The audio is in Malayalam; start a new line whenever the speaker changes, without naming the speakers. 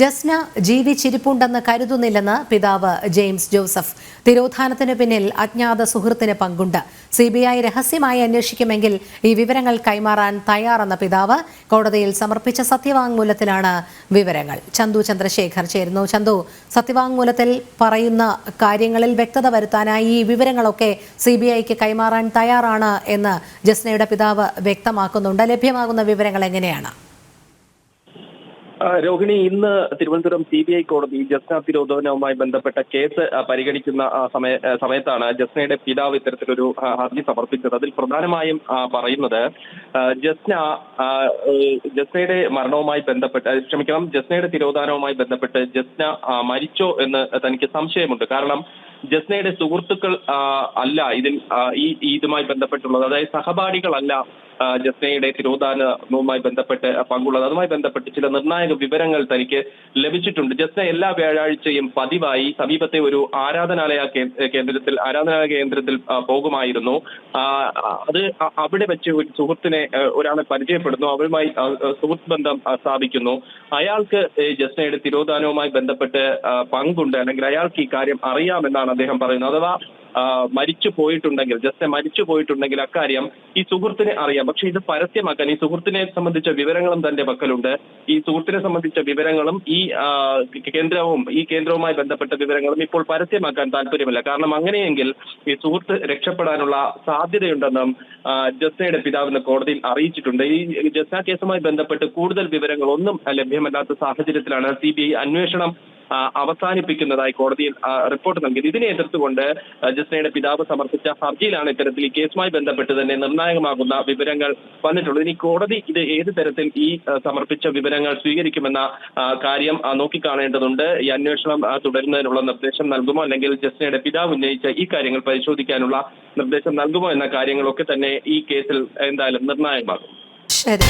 ജസ്ന ജീവിച്ചിരിപ്പുണ്ടെന്ന് കരുതുന്നില്ലെന്ന് പിതാവ് ജെയിംസ് ജോസഫ്. തിരോധാനത്തിന് പിന്നിൽ അജ്ഞാത സുഹൃത്തിന് പങ്കുണ്ട്. സി ബി ഐ രഹസ്യമായി അന്വേഷിക്കുമെങ്കിൽ ഈ വിവരങ്ങൾ കൈമാറാൻ തയ്യാറെന്ന പിതാവ് കോടതിയിൽ സമർപ്പിച്ച സത്യവാങ്മൂലത്തിലാണ് വിവരങ്ങൾ. ചന്തു ചന്ദ്രശേഖർ ചേരുന്നു. ചന്തു സത്യവാങ്മൂലത്തിൽ പറയുന്ന കാര്യങ്ങളിൽ വ്യക്തത വരുത്താനായി ഈ വിവരങ്ങളൊക്കെ സി ബി ഐക്ക് കൈമാറാൻ തയ്യാറാണ് എന്ന് ജസ്നയുടെ പിതാവ് വ്യക്തമാക്കുന്നുണ്ട്. ലഭ്യമാകുന്ന വിവരങ്ങൾ എങ്ങനെയാണ്?
രോഹിണി ഇന്ന് തിരുവനന്തപുരം സി ബി ഐ കോടതി ജസ്ന തിരോധനവുമായി ബന്ധപ്പെട്ട കേസ് പരിഗണിക്കുന്ന സമയ സമയത്താണ് ജസ്നയുടെ പിതാവ് ഇത്തരത്തിലൊരു ഹർജി സമർപ്പിച്ചത്. അതിൽ പ്രധാനമായും പറയുന്നത് ജസ്ന ജസ്നയുടെ മരണവുമായി ബന്ധപ്പെട്ട് ക്ഷമിക്കണം ജസ്നയുടെ തിരോധാനവുമായി ബന്ധപ്പെട്ട് ജസ്ന മരിച്ചോ എന്ന് തനിക്ക് സംശയമുണ്ട്. കാരണം ജസ്നയുടെ സുഹൃത്തുക്കൾ അല്ല ഇതിൽ ഈ ഇതുമായി ബന്ധപ്പെട്ടുള്ളത് അതായത് സഹപാഠികളല്ല ജസ്നയുടെ തിരോധാനവുമായി ബന്ധപ്പെട്ട് പങ്കുള്ളത്. അതുമായി ബന്ധപ്പെട്ട് ചില നിർണായക വിവരങ്ങൾ തനിക്ക് ലഭിച്ചിട്ടുണ്ട്. ജസ്ന എല്ലാ വ്യാഴാഴ്ചയും പതിവായി സമീപത്തെ ഒരു ആരാധനാലയ കേന്ദ്രത്തിൽ ആരാധനാലയ കേന്ദ്രത്തിൽ പോകുമായിരുന്നു. അത് അവിടെ വെച്ച് ഒരു സുഹൃത്തിനെ ഒരാളെ പരിചയപ്പെടുന്നു. അവരുമായി സുഹൃത്ത് ബന്ധം സ്ഥാപിക്കുന്നു. അയാൾക്ക് ജസ്നയുടെ തിരോധാനവുമായി ബന്ധപ്പെട്ട് പങ്കുണ്ട്. അല്ലെങ്കിൽ അയാൾക്ക് ഈ കാര്യം അറിയാമെന്നാണ് അദ്ദേഹം പറയുന്നത്. അഥവാ മരിച്ചു പോയിട്ടുണ്ടെങ്കിൽ ജസ്റ്റ് മരിച്ചു പോയിട്ടുണ്ടെങ്കിൽ അക്കാര്യം ഈ സുഹൃത്തിനെ അറിയാം. പക്ഷെ ഇത് പരസ്യമാക്കാൻ ഈ സുഹൃത്തിനെ സംബന്ധിച്ച വിവരങ്ങളും തന്റെ പക്കലുണ്ട്. ഈ സുഹൃത്തിനെ സംബന്ധിച്ച വിവരങ്ങളും ഈ കേന്ദ്രവും ഈ കേന്ദ്രവുമായി ബന്ധപ്പെട്ട വിവരങ്ങളും ഇപ്പോൾ പരസ്യമാക്കാൻ താല്പര്യമില്ല. കാരണം അങ്ങനെയെങ്കിൽ ഈ സുഹൃത്ത് രക്ഷപ്പെടാനുള്ള സാധ്യതയുണ്ടെന്നും ജസ്നയുടെ പിതാവിന് കോടതിയിൽ അറിയിച്ചിട്ടുണ്ട്. ഈ ജസ്ന കേസുമായി ബന്ധപ്പെട്ട് കൂടുതൽ വിവരങ്ങളൊന്നും ലഭ്യമല്ലാത്ത സാഹചര്യത്തിലാണ് സി ബി ഐ അന്വേഷണം അവസാനിപ്പിക്കുന്നതായി കോടതിയിൽ റിപ്പോർട്ട് നൽകിയത്. ഇതിനെ എതിർത്തുകൊണ്ട് ജസ്നയുടെ പിതാവ് സമർപ്പിച്ച ഹർജിയിലാണ് ഇത്തരത്തിൽ ഈ കേസുമായി ബന്ധപ്പെട്ട് തന്നെ നിർണായകമാകുന്ന വിവരങ്ങൾ വന്നിട്ടുള്ളത്. ഇനി കോടതി ഇത് ഏത് തരത്തിൽ ഈ സമർപ്പിച്ച വിവരങ്ങൾ സ്വീകരിക്കുമെന്ന കാര്യം നോക്കിക്കാണേണ്ടതുണ്ട്. ഈ അന്വേഷണം തുടരുന്നതിനുള്ള നിർദ്ദേശം നൽകുമോ? അല്ലെങ്കിൽ ജസ്നയുടെ പിതാവ് ഉന്നയിച്ച ഈ കാര്യങ്ങൾ പരിശോധിക്കാനുള്ള നിർദ്ദേശം നൽകുമോ? എന്ന കാര്യങ്ങളൊക്കെ തന്നെ ഈ കേസിൽ എന്തായാലും നിർണായകമാകും.
ശരി.